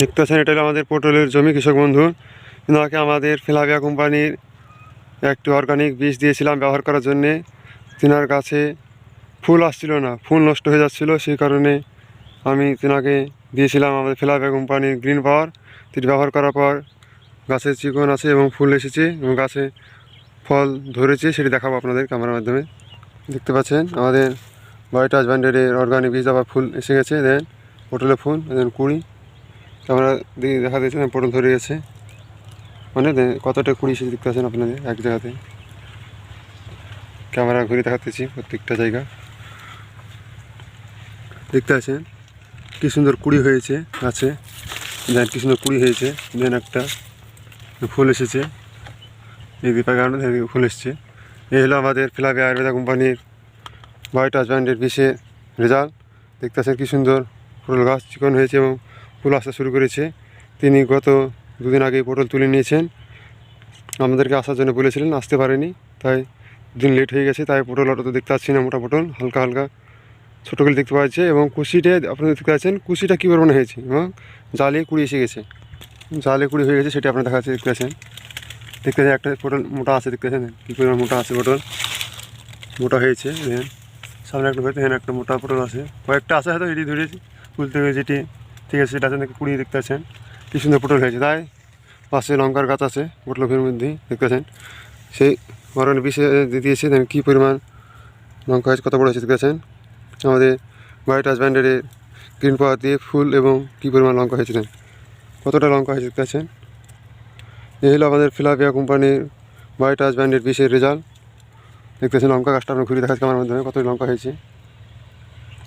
দেখতে পাচ্ছেন, এটা হলো আমাদের পটলের জমি, কৃষক বন্ধু। ওনাকে আমাদের ফিলাভিয়া কোম্পানির একটি অর্গানিক বীজ দিয়েছিলাম ব্যবহার করার জন্যে। তিনার কাছে ফুল আসছিল না, ফুল নষ্ট হয়ে যাচ্ছিল, সেই কারণে আমি তিনাকে দিয়েছিলাম আমাদের ফিলাভিয়া কোম্পানির গ্রিন পাওয়ার তিনি ব্যবহার করার পর গাছে চিকন আছে এবং ফুল এসেছে এবং গাছে ফল ধরেছে, সেটি দেখাবো আপনাদের ক্যামেরার মাধ্যমে। দেখতে পাচ্ছেন, আমাদের হোয়াইট হাজব্যান্ডের অর্গানিক বীজ আবার ফুল এসে গেছে, দেন পটলের ফুল, দেন কুড়ি। দিয়ে দেখা দিয়েছে পটল ধরে গেছে মানে কতটা কুড়ি এসে দেখতে পাচ্ছেন আপনাদের এক জায়গাতে? ক্যামেরা ঘুরে দেখাতেছি প্রত্যেকটা জায়গা। দেখতে আছেন কি সুন্দর কুড়ি হয়েছে, আছে। দেন কি সুন্দর কুড়ি হয়েছে, দেন একটা ফুল এসেছে। এই দীপা কারণে ফুল এসছে। এই হলো আমাদের ফিলাপি আয়ুর্বেদা কোম্পানির হোয়াইট হাজব্যান্ডের বিষের রেজাল্ট। দেখতে আছেন কি সুন্দর পটল গাছ চিকন হয়েছে এবং ফুল আসতে শুরু করেছে। তিনি গত দুদিন আগে পটল তুলে নিয়েছেন। আমাদেরকে আসার জন্য বলেছিলেন, আসতে পারেনি। তাই দিন লেট হয়ে গেছে, তাই পটল অত দেখতে পাচ্ছি না, মোটা পটল, হালকা হালকা ছোটো করে দেখতে পাওয়া যাচ্ছে এবং কুশিটে আপনারা দেখতে পাচ্ছেন, কুশিটা কী পরিমাণে হয়েছে এবং জালে কুড়ি এসে গেছে। জালে কুড়ি হয়ে গেছে, সেটা আপনারা দেখাচ্ছে, দেখতে পাচ্ছেন। দেখতে পাচ্ছেন, একটা পটল মোটা আছে, দেখতে পাচ্ছেন? কী পরিমাণ মোটা আছে পটল। মোটা হয়েছে সামনে একটা হয়তো একটা মোটা পটল আছে। কয়েকটা আছে হয়তো এটি ধরেছি তুলতে হয়ে যেটি ঠিক আছে সেটা আছে নাকি কুড়িয়ে দেখতে পাচ্ছেন কী সুন্দর পটল হয়েছে। তাই পাশে লঙ্কার গাছ আছে পটলফের মধ্যেই দেখতে পাচ্ছেন সেই মরণ বিষে দিয়েছে কী পরিমাণ লঙ্কা হয়েছে, কত বড় হয়েছে, দেখতে পাচ্ছেন আমাদের হোয়াইট হাজব্যান্ডের গ্রিন পাওয়ার দিয়ে ফুল এবং কী পরিমাণ লঙ্কা হয়েছে কতটা লঙ্কা হয়েছে, দেখতে পাচ্ছেন এই হলো আমাদের ফিলাপিয়া কোম্পানির হোয়াইট হাজব্যান্ডের বিষের রেজাল্ট। দেখতেছেন লঙ্কা গাছটা আমরা ঘুরে দেখাচ্ছি আমার মাধ্যমে কত লঙ্কা হয়েছে।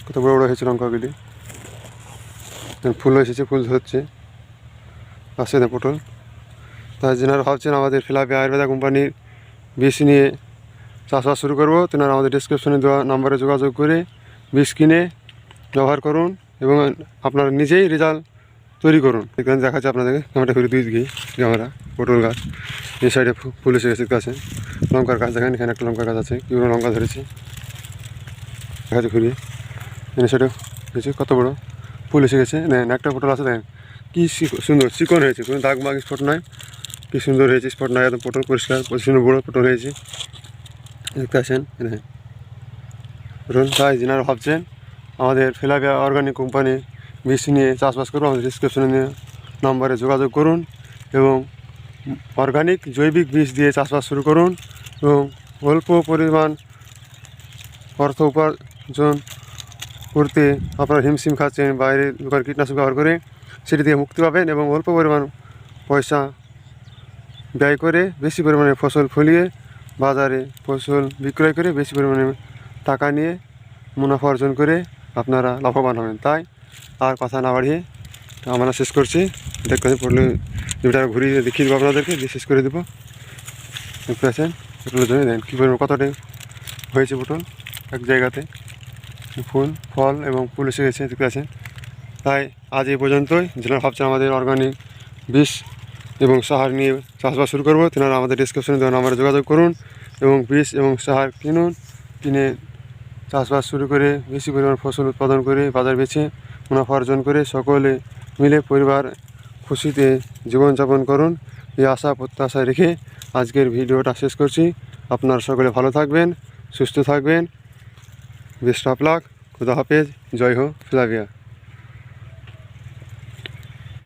কত বড় বড় হয়েছে লঙ্কাগুলি। ফুল এসেছে, ফুল ধরছে। আসছে না পটল। তাই যেনারা ভাবছেন আমাদের ফিলাপি আয়ুর্বেদা কোম্পানির বীজ নিয়ে চাষবাস শুরু করব। তেনারা আমাদের ডিসক্রিপশনে দেওয়া নাম্বারে যোগাযোগ করে বীজ কিনে ব্যবহার করুন এবং আপনারা নিজেই রেজাল্ট তৈরি করুন। এখানে দেখাচ্ছে আপনাদেরকে ক্যামেরাটা ঘুরে দুই দিকেই ক্যামেরা পটল গাছ। এই সাইডে ফুল এসে গেছে, গাছে। লঙ্কার গাছ দেখেন, এখানে একটা লঙ্কার গাছ আছে কি বড় লঙ্কা ধরেছে। দেখাচ্ছে ঘুরিয়ে। এই সাইডে কত বড়? ফুল এসে গেছে। দেখেন, একটা পটল আছে, দেখেন। কি সুন্দর, চিকন হয়েছে, কোনো দাগ মাগ স্পট নয় কি সুন্দর হয়েছে স্পট নয় একদম পটল পরিষ্কার সুন্দর বড় পটল হয়েছে। দেখতে আছেন দেখেন। তাই যেনারা ভাবছেন, আমাদের ফিলাপিয়া অর্গানিক কোম্পানি বীজ নিয়ে চাষবাস করুন, আমাদের ডিসক্রিপশনে নম্বরে যোগাযোগ করুন এবং অর্গানিক জৈবিক বীজ দিয়ে চাষবাস শুরু করুন এবং অল্প পরিমাণ অর্থ উপার্জন করতে আপনারা হিমশিম খাচ্ছেন, বাইরে দোকান কীটনাশক ব্যবহার করে সেটি থেকে মুক্তি পাবেন এবং অল্প পরিমাণ পয়সা ব্যয় করে বেশি পরিমাণে ফসল ফলিয়ে বাজারে ফসল বিক্রয় করে বেশি পরিমাণে টাকা নিয়ে মুনাফা অর্জন করে আপনারা লাভবান হবেন। তাই আর কথা না বাড়িয়ে আমরা শেষ করছি। দেখতে পড়লে যেটা ঘুরিয়ে দেখিয়ে দেবো আপনাদেরকে। দিয়ে শেষ করে দেবো। দেখতে পাচ্ছেন পটলের জন্য দেন কী পরিমাণ, কতটা হয়েছে পটল এক জায়গাতে? ফুল, ফল এবং ফুল এসে গেছে পাচ্ছেন তাই আজ এই পর্যন্তই। যারা ভাবছেন আমাদের অর্গানিক বিষ এবং সাহার নিয়ে চাষবাস শুরু করব, তেনারা আমাদের ডিসক্রিপশনে দেওয়া নাম্বারে যোগাযোগ করুন এবং বিষ এবং সাহার কিনুন, কিনে চাষবাস শুরু করে বেশি পরিমাণ ফসল উৎপাদন করে, বাজার বেছে, মুনাফা অর্জন করে সকলে মিলে পরিবার খুশিতে জীবনযাপন করুন। এই আশা, প্রত্যাশা রেখে আজকের ভিডিওটা শেষ করছি। আপনারা সকলে ভালো থাকবেন, সুস্থ থাকবেন। বেস্ট অফ লাক খুদা হাফেজ জয় হো ফিলাভিয়া